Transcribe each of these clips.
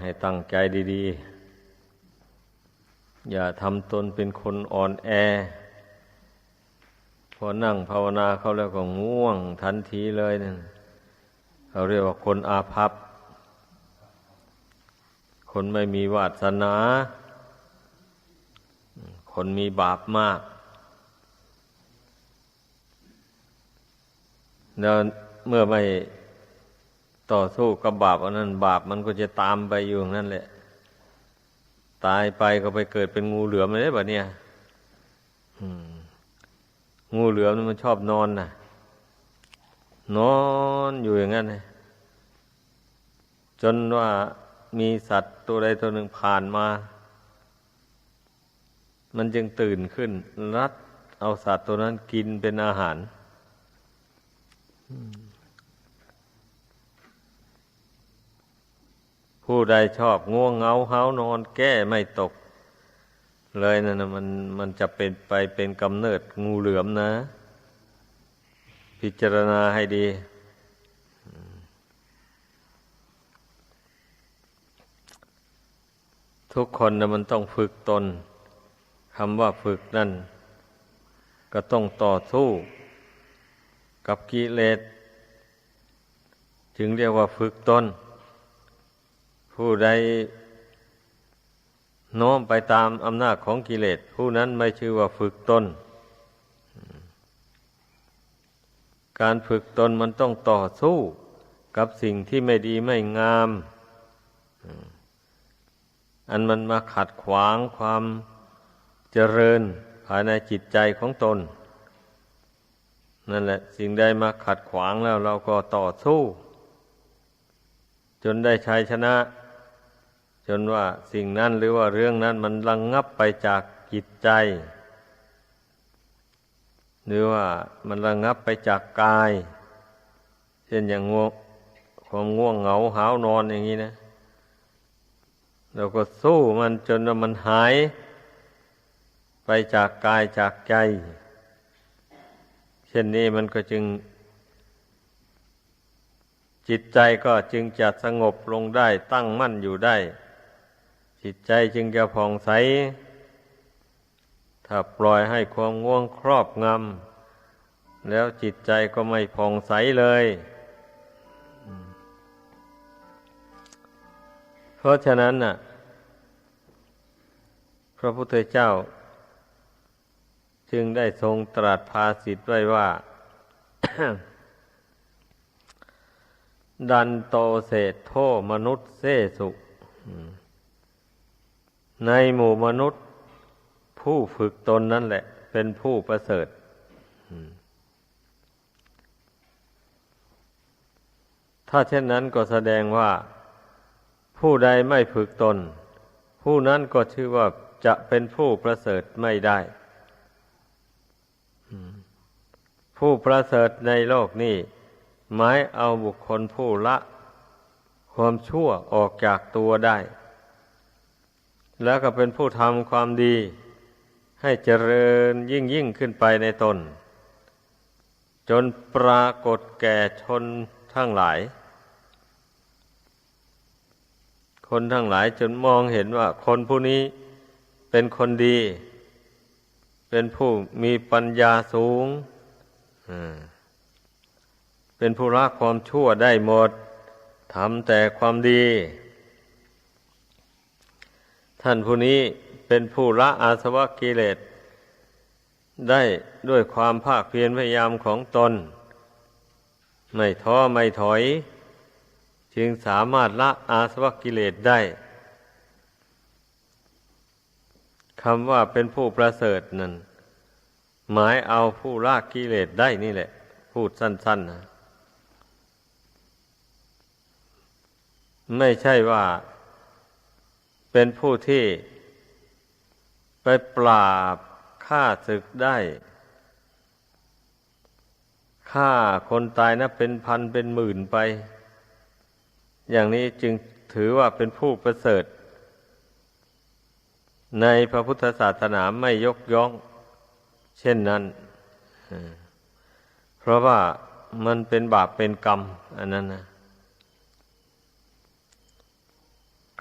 ให้ตั้งใจดีๆ อย่าทำตนเป็นคนอ่อนแอ พอนั่งภาวนาเขาแล้วก็ง่วงทันทีเลยนั่นเขาเรียกว่าคนอาภัพ คนไม่มีวาสนา คนมีบาปมาก แล้วเมื่อไม่ ต่อสู้กับบาปอันนั้นบาปมันก็จะตามไปอยู่นั่นแหละ ตายไปก็ไปเกิดเป็นงูเหลือมเลยแบบเนี้ยงูเหลือมมันชอบนอนน่ะนอนอยู่อย่างนั้นเลยจนว่ามีสัตว์ตัวใดตัวหนึ่งผ่านมา มันจึงตื่นขึ้น รัดเอาสัตว์ตัวนั้นกินเป็นอาหาร ผู้ใดชอบง่วงเหงาเฮานอนแก้ไม่ตก เลยนั่นนะมันมันจะเป็นไปเป็นกำเนิดงูเหลือมนะ พิจารณาให้ดี ทุกคนนะมันต้องฝึกตนคำว่าฝึกนั่น ก็ต้องต่อสู้ กับกิเลส จึงเรียกว่าฝึกตน ผู้ใดโน้มไปตามอำนาจของกิเลส ผู้นั้นไม่ชื่อว่าฝึกตน การฝึกตนมันต้องต่อสู้กับสิ่งที่ไม่ดีไม่งาม อันมันมาขัดขวางความเจริญภายในจิตใจของตน นั่นแหละ สิ่งใดมาขัดขวางแล้วเราก็ต่อสู้ จนได้ชัยชนะ จนว่าสิ่งนั้นหรือว่าเรื่องนั้นมันระงงับไปจากจิตใจ หรือว่ามันระงงับไปจากกาย เช่นอย่างง่วงความง่วงเหงาหาวนอนอย่างนี้นะเราก็สู้มันจนว่ามันหาย ไปจากกายจากใจ เช่นนี้มันก็จึง จิตใจก็จึงจะสงบลงได้ตั้งมั่นอยู่ได้ จิตใจจึงจะผ่องใส ถ้าปล่อยให้ความง่วงครอบงำแล้วจิตใจก็ไม่ผ่องใสเลย เพราะฉะนั้นน่ะ พระพุทธเจ้า จึงได้ทรงตรัสภาสิทธ์ไว้ว่า ดันโตเศษโทมนุษย์เสสุ ในหมู่มนุษย์ผู้ฝึกตนนั่นแหละ เป็นผู้ประเสริฐถ้าเช่นนั้นก็แสดงว่า ผู้ใดไม่ฝึกตน ผู้นั้นก็ชื่อว่าจะเป็นผู้ประเสริฐไม่ได้ผู้ประเสริฐในโลกนี้หมายเอาบุคคลผู้ละ ความชั่วออกจากตัวได้ แล้วก็เป็นผู้ทำความดี ให้เจริญยิ่งยิ่งขึ้นไปในตน จนปรากฏแก่ชนทั้งหลาย คนทั้งหลายจนมองเห็นว่าคนผู้นี้เป็นคนดี เป็นผู้มีปัญญาสูง เป็นผู้รักความชั่วได้หมดทำแต่ความดี ท่านผู้นี้เป็นผู้ละอาสวะกิเลสได้ด้วยความภาคเพียรพยายามของตน ไม่ท้อไม่ถอย จึงสามารถละอาสวะกิเลสได้คำว่าเป็นผู้ประเสริฐนั่นหมายเอาผู้ละกิเลสได้นี่แหละ พูดสั้น ๆ นะ ไม่ใช่ว่า เป็นผู้ที่ไปปราบฆ่าศึกได้ฆ่าคนตายนะ เป็นพันเป็นหมื่นไป อย่างนี้จึงถือว่าเป็นผู้ประเสริฐ ในพระพุทธศาสนาไม่ยกย่อง เช่นนั้น เพราะว่ามันเป็นบาปเป็นกรรม อันนั้นนะ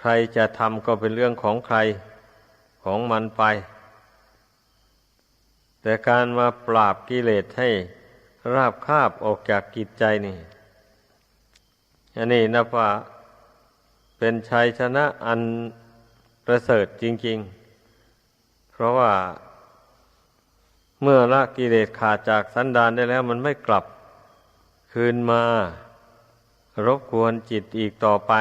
รจะทำก็เป็นเรื่องของใครของมันไป แต่การมาปราบกิเลสให้ราบคาบออกจากกิจใจนี่อันนี้นับว่าเป็นชัยชนะอันประเสริฐจริง ๆ เพราะว่าเมื่อละกิเลสขาดจากสันดานได้แล้ว มันไม่กลับคืนมารบกวนจิตอีกต่อไป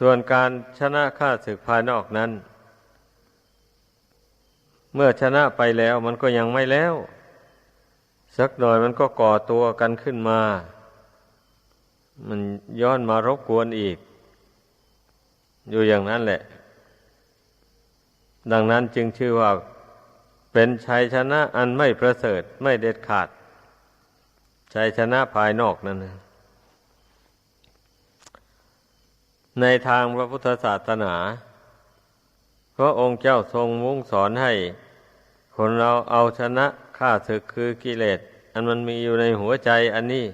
ส่วนการชนะข้าศึกภายนอกนั้น เมื่อชนะไปแล้วมันก็ยังไม่แล้ว สักหน่อยมันก็ก่อตัวกันขึ้นมา มันย้อนมารบกวนอีก อยู่อย่างนั้นแหละ ดังนั้นจึงชื่อว่าเป็นชัยชนะอันไม่ประเสริฐไม่เด็ดขาด ชัยชนะภายนอกนั่นนะ ในทางพระพุทธศาสนา พระองค์เจ้าทรงมุ่งสอนให้ คนเราเอาชนะข้าศึกคือกิเลส อันมันมีอยู่ในหัวใจอันนี้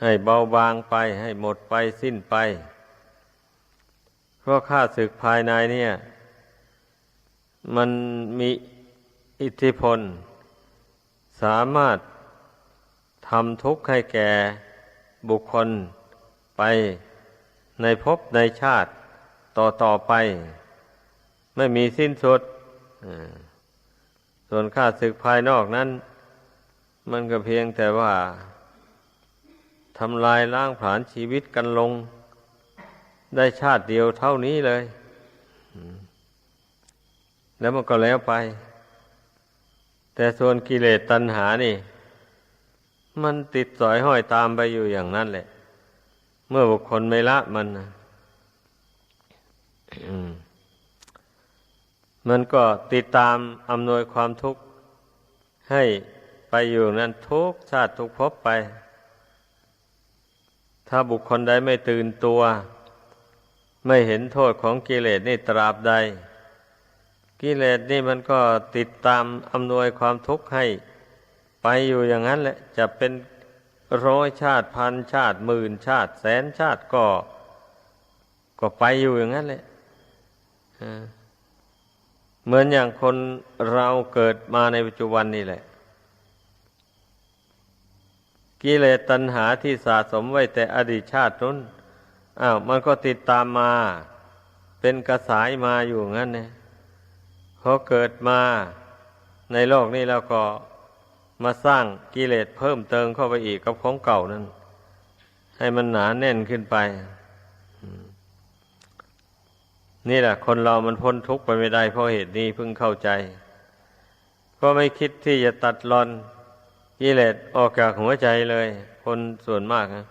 ให้เบาบางไปให้หมดไปสิ้นไป เพราะข้าศึกภายในเนี่ย มันมีอิทธิพล สามารถทำทุกข์ให้แก่บุคคลไป ในภพในชาติต่อต่อไป ไม่มีสิ้นสุดส่วนข้าศึกภายนอกนั้น มันก็เพียงแต่ว่าทำลายล้างผลาญชีวิตกันลง ได้ชาติเดียวเท่านี้เลย แล้วมันก็แล้วไป แต่ส่วนกิเลสตัณหานี่ มันติดสอยห้อยตามไปอยู่อย่างนั้นแหละ เมื่อบุคคลไม่ละมันนะมันก็ติดตามอำนวยความทุกข์ให้ไปอยู่นั้นทุกชาติทุกภพไป ถ้าบุคคลใดไม่ตื่นตัว ไม่เห็นโทษของกิเลสนี่ตราบใด กิเลสนี่มันก็ติดตามอำนวยความทุกข์ให้ ไปอยู่อย่างนั้นแหละ จะเป็น ร้อยชาติพันชาติหมื่นชาติ แสนชาติก็ ก็ไปอยู่อย่างนั้นแหละเหมือนอย่างคนเราเกิดมาในปัจจุบันนี่แหละ กิเลสตัณหาที่สะสมไว้แต่อดีตชาตินั้นอ้าวมันก็ติดตามมา เป็นกระสายมาอยู่งั้นเนี่ยพอเกิดมาในโลกนี้แล้วก็ มาสร้างกิเลสเพิ่มเติมเข้าไปอีกกับของเก่านั้นให้มันหนาแน่นขึ้นไป นี่แหละ คนเรามันพ้นทุกข์ไปไม่ได้เพราะเหตุนี้เพิ่งเข้าใจ ก็ไม่คิดที่จะตัดรอนกิเลสออกจากหัวใจเลย คนส่วนมากนะ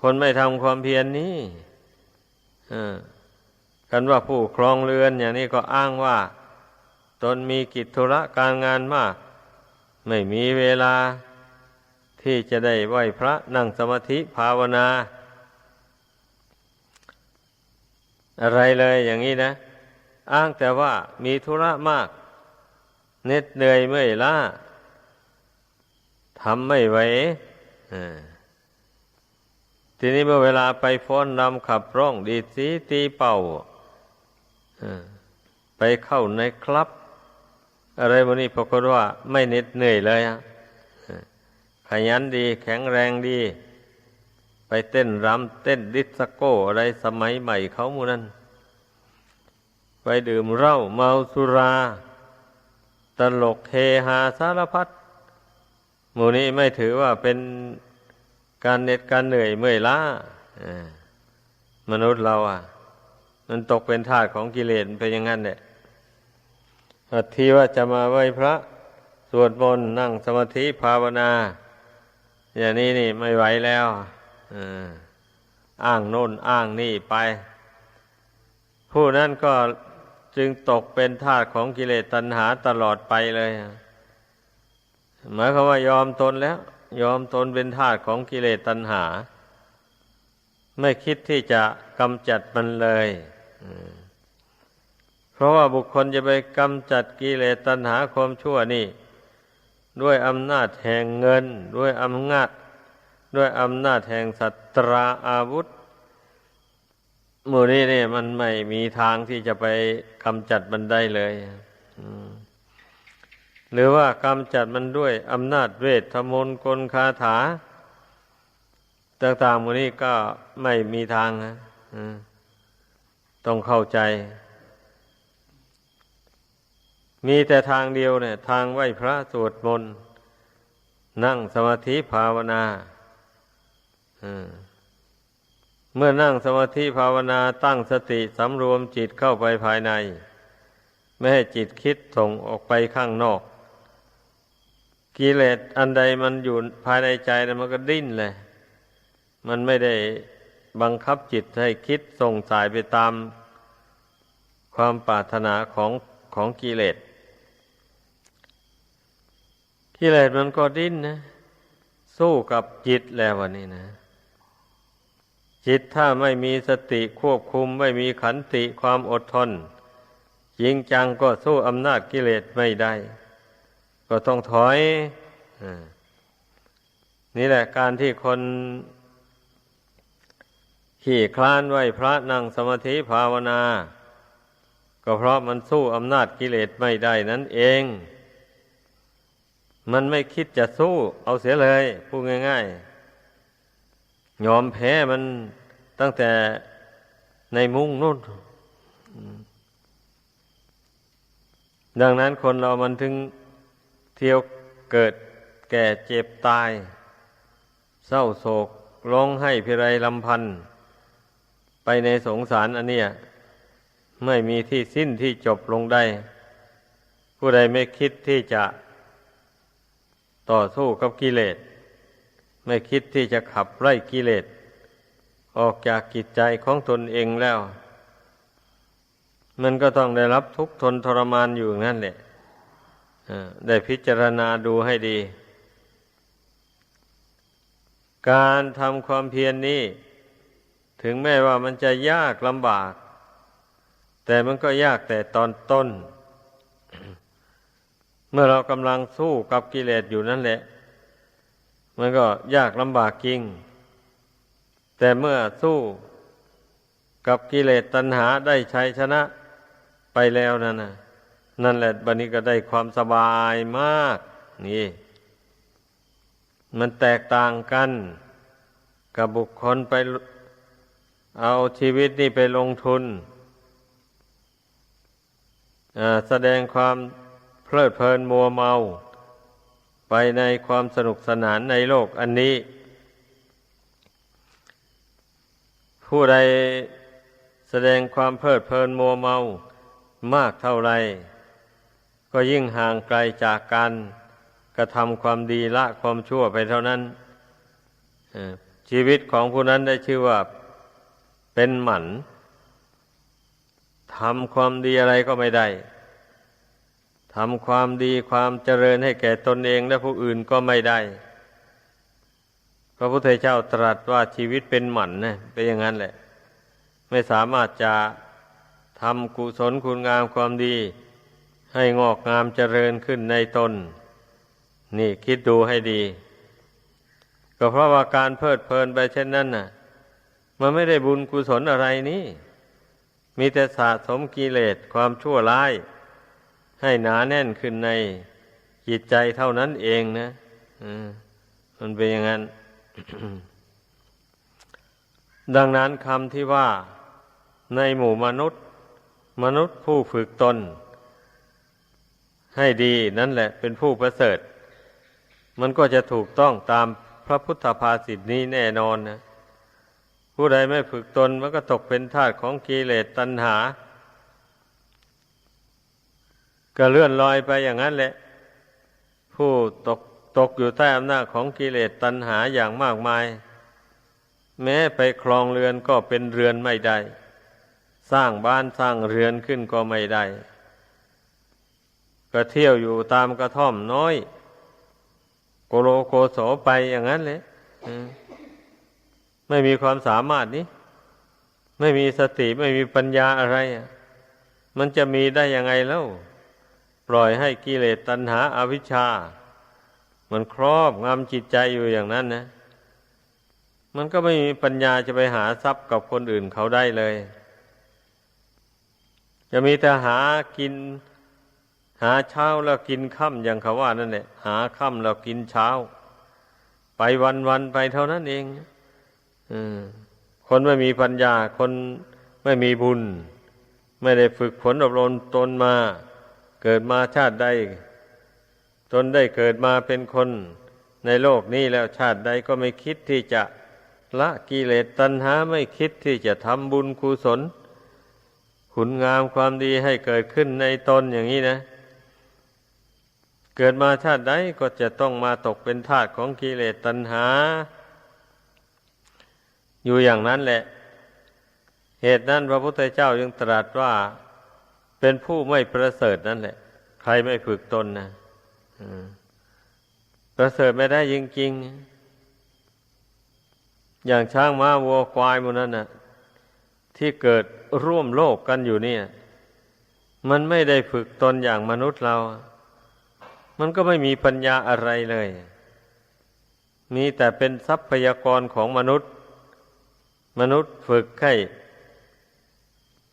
คนไม่ทำความเพียรนนี้กันว่าผู้ครองเรือนอย่างนี้ก็อ้างว่า ตนมีกิจธุระการงานมาก ไม่มีเวลาที่จะได้ไหวพระนั่งสมาธิภาวนา อะไรเลยอย่างนี้นะ อ้างแต่ว่ามีธุระมากเหน็ดเหนื่อยเมื่อยล้าทำไม่ไหวทีนี้เมื่อเวลาไปฟ้อนรำขับร้องดีดสีตีเป่าไปเข้าในคลับ อะไรวันนี้ปรากฏว่าไม่เหน็ดเหนื่อยเลยอะขยันดีแข็งแรงดี ไปเต้นรำเต้นดิสโก้อะไรสมัยใหม่เขามูนั้น ไปดื่มเหล้าเมาสุรา ตลกเฮฮาสารพัดหมู่นี้ไม่ถือว่าเป็นการเหน็ดการเหนื่อยเมื่อยล้ามนุษย์เราอะ มันตกเป็นทาสของกิเลสเป็นอย่างนั้นเนี่ย ทีว่าจะมาไหว้พระสวดมนต์นั่งสมาธิภาวนา อย่างนี้นี่ไม่ไหวแล้วอ้างโน่นอ้างนี่ไป ผู้นั้นก็จึงตกเป็นทาสของกิเลสตัณหาตลอดไปเลยหมายความว่ายอมตนแล้ว ยอมตนเป็นทาสของกิเลสตัณหา ไม่คิดที่จะกำจัดมันเลย เพราะว่าบุคคลจะไปกำจัดกิเลสตัณหาความชั่วนี่ ด้วยอำนาจแห่งเงิน ด้วยอำนาจ ด้วยอำนาจแห่งสัตราอาวุธมูนี้เนี่ยมันไม่มีทางที่จะไปกำจัดมันได้เลยหรือว่ากำจัดมันด้วยอำนาจเวทมนต์กลคาถา ต่างๆมูนี้ก็ไม่มีทางนะต้องเข้าใจ มีแต่ทางเดียวเนี่ย ทางไหว้พระสวดมนต์นั่งสมาธิภาวนาเมื่อนั่งสมาธิภาวนาตั้งสติสำรวมจิตเข้าไปภายใน ไม่ให้จิตคิดส่งออกไปข้างนอก กิเลสอันใดมันอยู่ภายในใจนะมันก็ดิ้นเลย มันไม่ได้บังคับจิตให้คิดส่งสายไปตามความปรารถนาของของกิเลส กิเลสมันก็ดิ้นนะ สู้กับจิตแล้ววันนี้นะ จิตถ้าไม่มีสติควบคุมไม่มีขันติความอดทนจริงจังก็สู้อำนาจกิเลสไม่ได้ ก็ต้องถอยอนี่แหละการที่คนขี่คลานไหวพระนั่งสมาธิภาวนา ก็เพราะมันสู้อำนาจกิเลสไม่ได้นั่นเอง มันไม่คิดจะสู้เอาเสียเลยพูดง่าย ๆ ยอมแพ้มันตั้งแต่ในมุ้งนู่นดังนั้นคนเรามันถึงเที่ยวเกิดแก่เจ็บตาย เศร้าโศกร้องไห้พิไรลำพันธ์ไปในสงสารอันเนี้ยไม่มีที่สิ้นที่จบลงได้ ผู้ใดไม่คิดที่จะ ต่อสู้กับกิเลส ไม่คิดที่จะขับไล่กิเลส ออกจากกิจใจของตนเองแล้ว มันก็ต้องได้รับทุกข์ทนทรมานอยู่นั่นแหละได้พิจารณาดูให้ดี การทำความเพียรนนี้ ถึงแม้ว่ามันจะยากลำบาก แต่มันก็ยากแต่ตอนต้น เมื่อเรากำลังสู้กับกิเลสอยู่นั่นแหละ มันก็ยากลำบากจริง แต่เมื่อสู้กับกิเลสตัณหาได้ชัยชนะไปแล้วนั่นนะนั่นแหละบันนี้ก็ได้ความสบายมาก นี่ มันแตกต่างกัน กับบุคคลไปเอาชีวิตนี่ไปลงทุนแสดงความ เพลิดเพลินมัวเมา ไปในความสนุกสนานในโลกอันนี้ ผู้ใดแสดงความเพลิดเพลินมัวเมามากเท่าไร ก็ยิ่งห่างไกลจากการกระทำความดีละความชั่วไปเท่านั้นชีวิตของผู้นั้นได้ชื่อว่าเป็นหมันทำความดีอะไรก็ไม่ได้ ทำความดีความเจริญให้แก่ตนเองและผู้อื่นก็ไม่ได้ พระพุทธเจ้าตรัสว่าชีวิตเป็นหมันนะเป็นอย่างนั้นแหละ ไม่สามารถจะทำกุศลคุณงามความดี ให้งอกงามเจริญขึ้นในตน นี่คิดดูให้ดี ก็เพราะว่าการเพลิดเพลินไปเช่นนั้นน่ะ มันไม่ได้บุญกุศลอะไรนี่ มีแต่สะสมกิเลสความชั่วร้าย ให้หนาแน่นขึ้นในจิตใจเท่านั้นเองนะมันเป็นอย่างนั้น ดังนั้นคำที่ว่าในหมู่มนุษย์ มนุษย์ผู้ฝึกตน ให้ดีนั่นแหละเป็นผู้ประเสริฐ มันก็จะถูกต้องตามพระพุทธภาษิตนี้แน่นอนนะผู้ใดไม่ฝึกตนมันก็ตกเป็นทาสของกิเลสตัณหา ก็เลื่อนลอยไปอย่างนั้นแหละ ผู้ตกตกอยู่ใต้อำนาจของกิเลสตัณหาอย่างมากมาย แม้ไปครองเรือนก็เป็นเรือนไม่ได้ สร้างบ้านสร้างเรือนขึ้นก็ไม่ได้ ก็เที่ยวอยู่ตามกระท่อมน้อย โกโลโกโสไปอย่างนั้นเลยไม่มีความสามารถนี้ ไม่มีสติไม่มีปัญญาอะไร มันจะมีได้ยังไงแล้ว ปล่อยให้กิเลสตัณหาอาวิชชา มันครอบงำจิตใจอยู่อย่างนั้นนะ มันก็ไม่มีปัญญาจะไปหาทรัพย์กับคนอื่นเขาได้เลย จะมีแต่หากิน หาเช้าแล้วกินค่ำอย่างเขาว่านั่นแหละหาค่ำแล้วกินเช้า ไปวันวันไปเท่านั้นเองอคนไม่มีปัญญา คนไม่มีบุญ ไม่ได้ฝึกฝนอบรมตนมา เกิดมาชาติใดตนได้เกิดมาเป็นคนในโลกนี้แล้วชาติใดก็ไม่คิดที่จะละกิเลสตัณหาไม่คิดที่จะทำบุญกุศลคุณงามความดีให้เกิดขึ้นในตนอย่างนี้นะ เกิดมาชาติใดก็จะต้องมาตกเป็นทาสของกิเลสตัณหา อยู่อย่างนั้นแหละ เหตุนั้นพระพุทธเจ้ายังตรัสว่า เป็นผู้ไม่ประเสริฐนั่นแหละ ใครไม่ฝึกตนนะประเสริฐไม่ได้จริงๆ อย่างช้างม้าวัวควายมันนั้นน่ะ ที่เกิดร่วมโลกกันอยู่เนี่ย มันไม่ได้ฝึกตนอย่างมนุษย์เรา มันก็ไม่มีปัญญาอะไรเลย มีแต่เป็นทรัพยากรของมนุษย์ มนุษย์ฝึกให้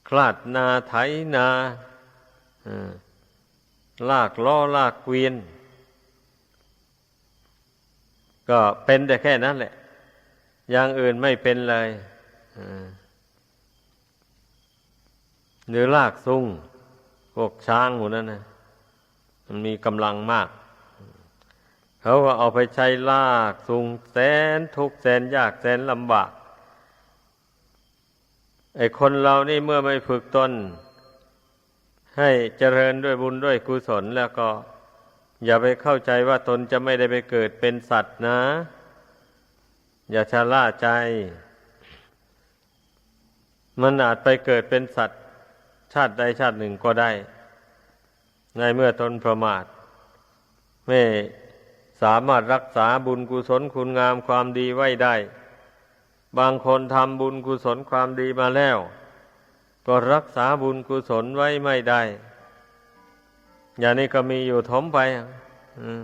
คลาดนาไถนาลากล้อลากเกวียน ก็เป็นแต่แค่นั้นแหละ อย่างอื่นไม่เป็นเลยหรือลากซุงพวกช้างหมูนั่นนะมันมีกำลังมาก เขาก็เอาไปใช้ลากซุงแสนทุกแสนยากแสนลำบาก ไอ้คนเรานี่เมื่อไม่ฝึกตน ให้เจริญด้วยบุญด้วยกุศลแล้วก็ อย่าไปเข้าใจว่าตนจะไม่ได้ไปเกิดเป็นสัตว์นะ อย่าชะล่าใจ มันอาจไปเกิดเป็นสัตว์ ชาติใดชาติหนึ่งก็ได้ ในเมื่อตนประมาท ไม่สามารถรักษาบุญกุศลคุณงามความดีไว้ได้ บางคนทำบุญกุศลความดีมาแล้ว ก็รักษาบุญกุศลไว้ไม่ได้ อย่างนี้ก็มีอยู่ทมไปม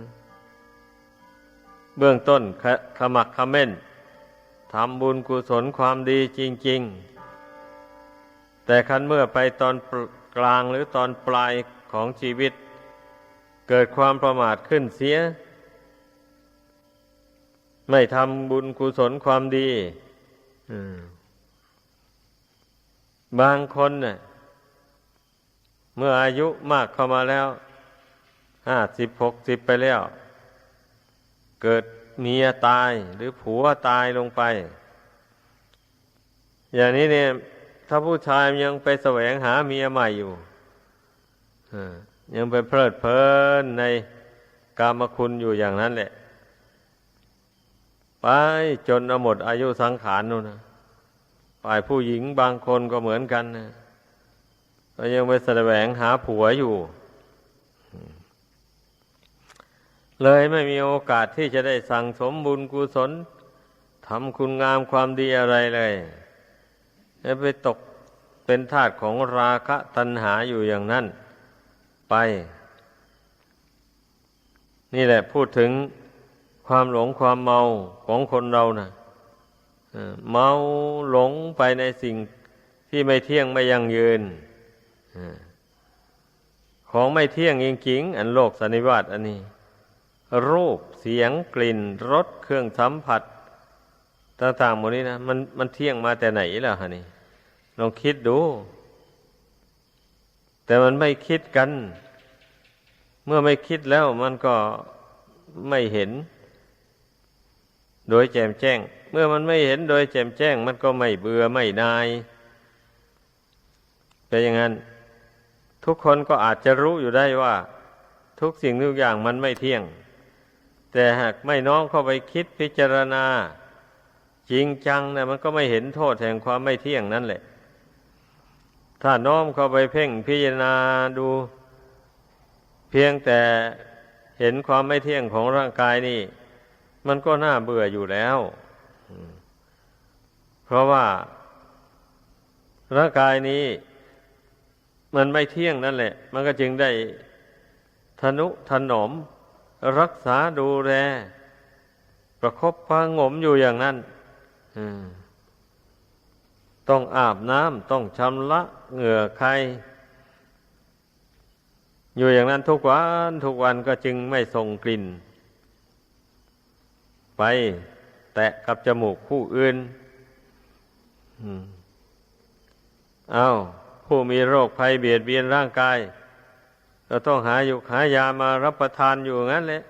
เบื้องต้นขขมักเขม้นทำบุญกุศลความดีจริง ๆ แต่คันเมื่อไปตอนกลางหรือตอนปลายของชีวิต เกิดความประมาทขึ้นเสีย ไม่ทำบุญกุศลความดี บางคนเนี่ยเมื่ออายุมากเข้ามาแล้วห้าสิบหกสิบไปแล้ว เกิดเมียตายหรือผัวตายลงไป อย่างนี้เนี่ย ถ้าผู้ชายยังไปแสวงหาเมียใหม่อยู่ยังไปเพลิดเพลินในกามคุณอยู่อย่างนั้นแหละ ไปจนเอาหมดอายุสังขารนู่นนะฝ่ายผู้หญิงบางคนก็เหมือนกันนะก็ยังไปแสวงหาผัวอยู่ เลยไม่มีโอกาสที่จะได้สั่งสมบุญกุศลทำคุณงามความดีอะไรเลยไปตกเป็นทาสของราคะตัณหาอยู่อย่างนั้น ไป นี่แหละพูดถึง ความหลงความเมาของคนเรานะ่ะเมาหลงไปในสิ่งที่ไม่เที่ยงไม่ยั่งยืนของไม่เที่ยงจริงๆอันโลกสันนิวาตอันนี้ รูปเสียงกลิ่นรสเครื่องสัมผัสต่างๆหมดนี้นะมันมันเที่ยงมาแต่ไหนล่ะฮะนี่ลองคิดดู แต่มันไม่คิดกัน เมื่อไม่คิดแล้วมันก็ไม่เห็น โดยแจ่มแจ้ง เมื่อมันไม่เห็นโดยแจ่มแจ้ง มันก็ไม่เบื่อไม่นายเป็นอย่างนั้น ทุกคนก็อาจจะรู้อยู่ได้ว่า ทุกสิ่งทุกอย่างมันไม่เที่ยง แต่หากไม่น้อมเข้าไปคิดพิจารณา จริงจังนะมันก็ไม่เห็นโทษแห่งความไม่เที่ยงนั่นแหละ ถ้าน้อมเข้าไปเพ่งพิจารณาดู เพียงแต่เห็นความไม่เที่ยงของร่างกายนี่ มันก็น่าเบื่ออยู่แล้ว เพราะว่า ร่างกายนี้ มันไม่เที่ยงนั่นแหละ มันก็จึงได้ทนุถนอม รักษาดูแล ประคบประงมอยู่อย่างนั้นต้องอาบน้ำต้องชำระเหงื่อใคร อยู่อย่างนั้นทุกวันทุกวันก็จึงไม่ส่งกลิ่น ไปแตะกับจมูกผู้อื่นอืมเอาผู้มีโรคภัยเบียดเบียนร่างกายเราต้องหาอยู่หายามารับประทานอยู่งั้นแหละ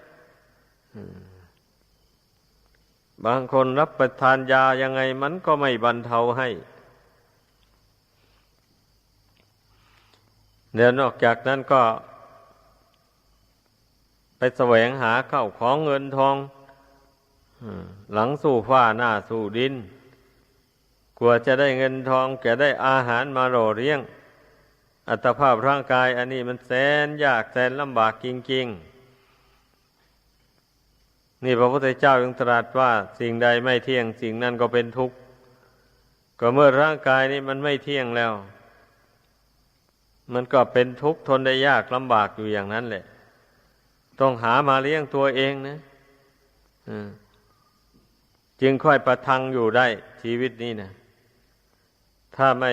บางคนรับประทานยายังไงมันก็ไม่บรรเทาให้เดี๋ยวนอกจากนั้นก็ ไปแสวงหาเข้าของเงินทอง หลังสู่ฟ้าหน้าสู่ดิน กลัวจะได้เงินทองจะได้อาหารมาโรเลี้ยง อัตภาพร่างกาย อันนี้มันแสนยากแสนลำบากจริง ๆ นี่พระพุทธเจ้ายังตรัสว่าสิ่งใดไม่เที่ยงสิ่งนั้นก็เป็นทุกข์ ก็เมื่อร่างกายนี้มันไม่เที่ยงแล้ว มันก็เป็นทุกข์ทนได้ยากลำบากอยู่อย่างนั้นแหละ ต้องหามาเลี้ยงตัวเองนะอืม จึงค่อยประทังอยู่ได้ชีวิตนี้นะถ้าไม่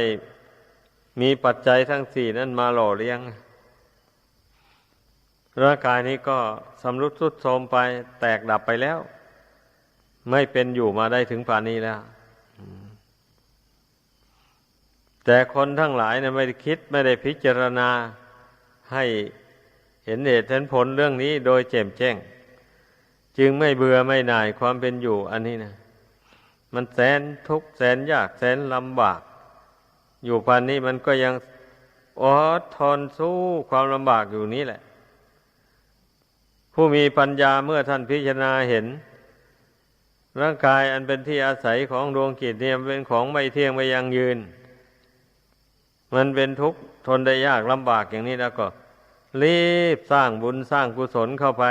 มีปัจจัยทั้งสี่นั้นมาหล่อเลี้ยง ร่างกายนี้ก็สำรุดทรุดโทรมไปแตกดับไปแล้ว ไม่เป็นอยู่มาได้ถึงป่านนี้แล้วแต่คนทั้งหลายเนะไม่ได้คิดไม่ได้พิจารณาให้เห็นเหตุเห็นผลเรื่องนี้โดยแจ่มแจ้ง จึงไม่เบื่อไม่หน่ายความเป็นอยู่อันนี้นะมันแสนทุกข์แสนยากแสนลำบาก อยู่พันนี้มันก็ยังอดทนสู้ความลำบากอยู่นี้แหละ ผู้มีปัญญาเมื่อท่านพิจารณาเห็น ร่างกายอันเป็นที่อาศัยของดวงกิจเนี่ยเป็นของไม่เที่ยงไม่ยังยืน มันเป็นทุกข์ทนได้ยากลำบากอย่างนี้แล้วก็ รีบสร้างบุญสร้างกุศลเข้าไป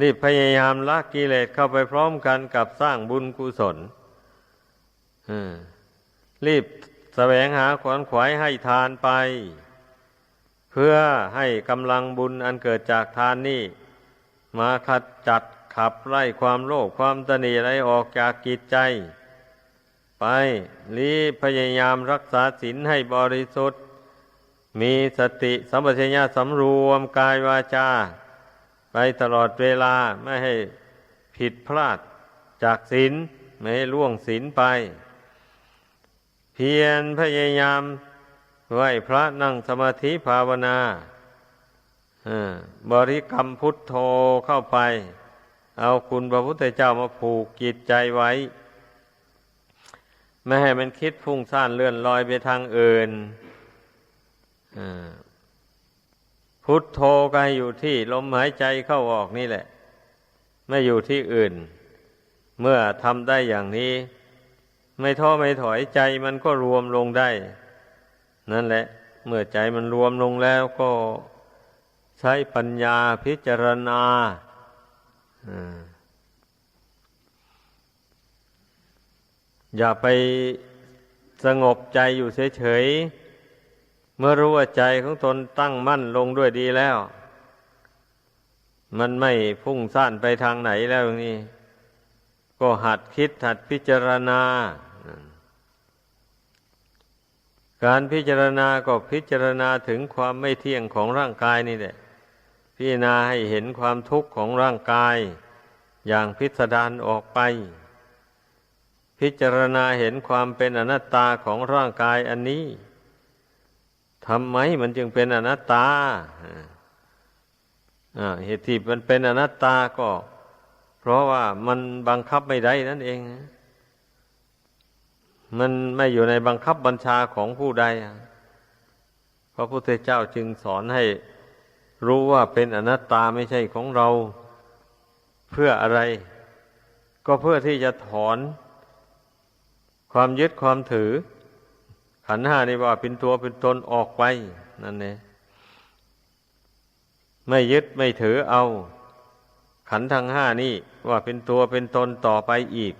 รีบพยายามละกิเลสเข้าไปพร้อมกันกับสร้างบุญกุศลรีบแสวงหาขวนขวายให้ทานไป เพื่อให้กำลังบุญอันเกิดจากทานนี้มาขัดจัดขับไล่ความโลภความตนีอะไรออกจากกิจใจ ไปรีบพยายามรักษาศีลให้บริสุทธิ์ มีสติสัมปชัญญะสำรวมกายวาจา ไปตลอดเวลาไม่ให้ผิดพลาดจากศีลไม่ให้ล่วงศีลไป เพียรพยายามไหวพระนั่งสมาธิภาวนาบริกรรมพุทโธเข้าไป เอาคุณพระพุทธเจ้ามาผูกจิตใจไว้ ไม่ให้มันคิดฟุ้งซ่านเลื่อนลอยไปทางอื่น พุทโธก็อยู่ที่ลมหายใจเข้าออกนี่แหละ ไม่อยู่ที่อื่น เมื่อทำได้อย่างนี้ ไม่ท้อไม่ถอยใจมันก็รวมลงได้ นั่นแหละ เมื่อใจมันรวมลงแล้วก็ใช้ปัญญาพิจารณาอย่าไปสงบใจอยู่เฉยๆ มื่อรู้ว่าใจของตนตั้งมั่นลงด้วยดีแล้ว มันไม่พุ่งซ่านไปทางไหนแล้วนี่ ก็หัดคิดหัดพิจารณา การพิจารณาก็พิจารณาถึงความไม่เที่ยงของร่างกายนี่แหละ พิจารณาให้เห็นความทุกข์ของร่างกาย อย่างพิสดารออกไป พิจารณาเห็นความเป็นอนัตตาของร่างกายอันนี้ ทำไมมันจึงเป็นอนัตตาเหตุที่มันเป็นอนัตตาก็ เพราะว่ามันบังคับไม่ได้นั่นเอง มันไม่อยู่ในบังคับบัญชาของผู้ใดพระพุทธเจ้าจึงสอนให้รู้ว่าเป็นอนัตตาไม่ใช่ของเรา เพื่ออะไร ก็เพื่อที่จะถอน ความยึดความถือ ขันห้านี่ว่าเป็นตัวเป็นตนออกไปนั่นเองไม่ยึดไม่ถือเอา ขันทั้งห้านี่ว่าเป็นตัวเป็นตนต่อไปอีก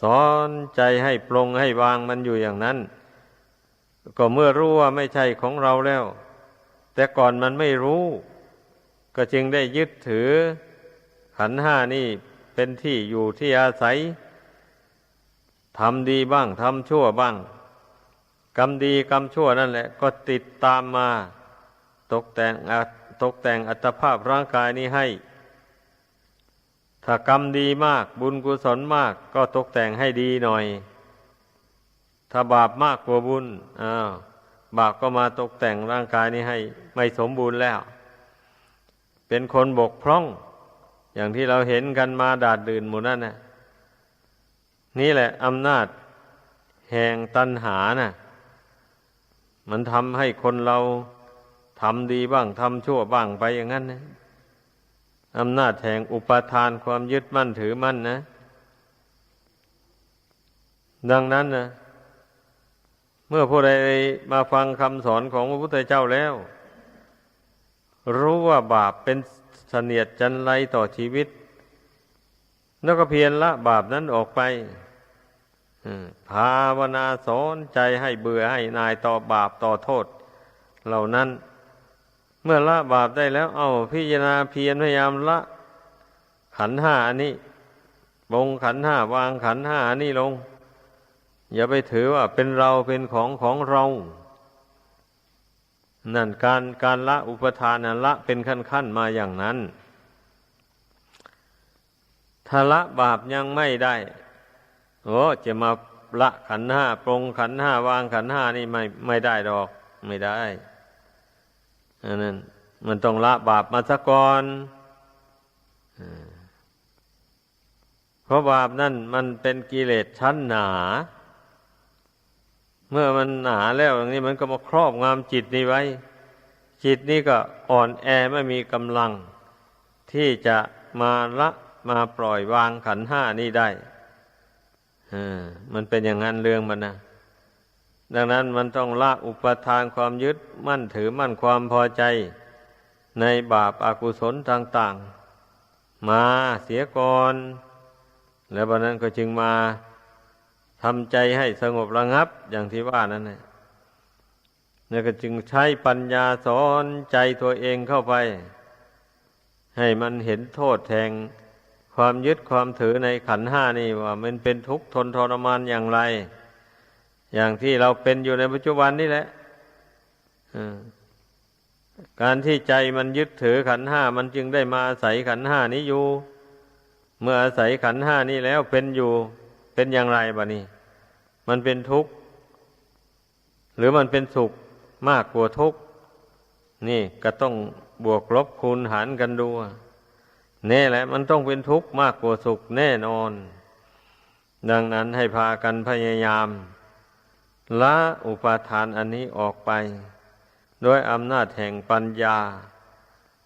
สอนใจให้ปรงให้วางมันอยู่อย่างนั้น ก็เมื่อรู้ว่าไม่ใช่ของเราแล้ว แต่ก่อนมันไม่รู้ ก็จึงได้ยึดถือ ขันห้านี่เป็นที่อยู่ที่อาศัยทำดีบ้างทำชั่วบ้าง กรรมดีกรรมชั่วนั่นแหละ ก็ติดตามมา ตกแต่งตกแต่งอัตภาพร่างกายนี้ให้ ถ้ากรรมดีมากบุญกุศลมาก ก็ตกแต่งให้ดีหน่อย ถ้าบาปมากกว่าบุญอ้าวบาปก็มาตกแต่งร่างกายนี้ให้ ไม่สมบูรณ์แล้ว เป็นคนบกพร่อง อย่างที่เราเห็นกันมาดาดดื่นหมดนั่นนะนี่แหละอำนาจแห่งตัณหานะ่ะ มันทำให้คนเราทำดีบ้างทำชั่วบ้างไปอย่างนั้นนะอำนาจแห่งอุปทานความยึดมั่นถือมั่นนะ ดังนั้นนะเมื่อผู้ใดมาฟังคำสอนของพระพุทธเจ้าแล้ว รู้ว่าบาปเป็นเสนียดจันไรต่อชีวิต แล้วก็เพียรละบาปนั้นออกไป ภาวนาสอนใจให้เบื่อให้นายต่อบาปต่อโทษ เหล่านั้น เมื่อละบาปได้แล้ว เอาพิจารณาเพียรพยายามละ ขันห้าอันนี้ลงขันห้าวางขันห้าอันนี้ลง อย่าไปถือว่าเป็นเราเป็นของของเรา นั่นการการละอุปทานนะละเป็นขั้นขั้นมาอย่างนั้นถ้าละบาปยังไม่ได้ โอ้จะมาละขันห้าปรงขันห้าวางขันห้านี่ไม่ไม่ได้ดอก ไม่ได้อันนั้นมันต้องละบาปมาสะก่อนเพราะบาปนั่นมันเป็นกิเลสชั้นหนา เมื่อมันหนาแล้วอย่างนี้มันก็มาครอบงำจิตนี้ไว้ จิตนี้ก็อ่อนแอไม่มีกำลัง ที่จะมาละมาปล่อยวางขันห้านี้ได้ มันเป็นอย่างนั้นเรื่องมันนะดังนั้นมันต้องละอุปทานความยึดมั่นถือมั่นความพอใจ ในบาปอากุศลต่าง ๆ มาเสียก่อน แล้ววันนั้นก็จึงมาทำใจให้สงบระงับอย่างที่ว่านั้นนะแล้วก็จึงใช้ปัญญาสอนใจตัวเองเข้าไป ให้มันเห็นโทษแทง ความยึดความถือในขันห้านี่ว่า มันเป็นทุกข์ทนทรมานอย่างไร อย่างที่เราเป็นอยู่ในปัจจุบันนี่แหละการที่ใจมันยึดถือขันห้ามันจึงได้มาอาศัยขันห้านี้อยู่ เมื่ออาศัยขันห้านี้แล้วเป็นอยู่เป็นอย่างไรบะนี่มันเป็นทุกข์ หรือมันเป็นสุขมากกว่าทุกข์ นี่ก็ต้องบวกลบคูณหารกันดู แน่แหละ มันต้องเป็นทุกข์มากกว่าสุขแน่นอน ดังนั้นให้พากันพยายามละอุปาทานอันนี้ออกไป ด้วยอำนาจแห่งปัญญา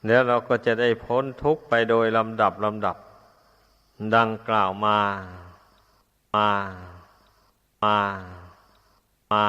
แล้วเราก็จะได้พ้นทุกข์ไปโดยลำดับลำดับ ดังกล่าวมา มา มา มา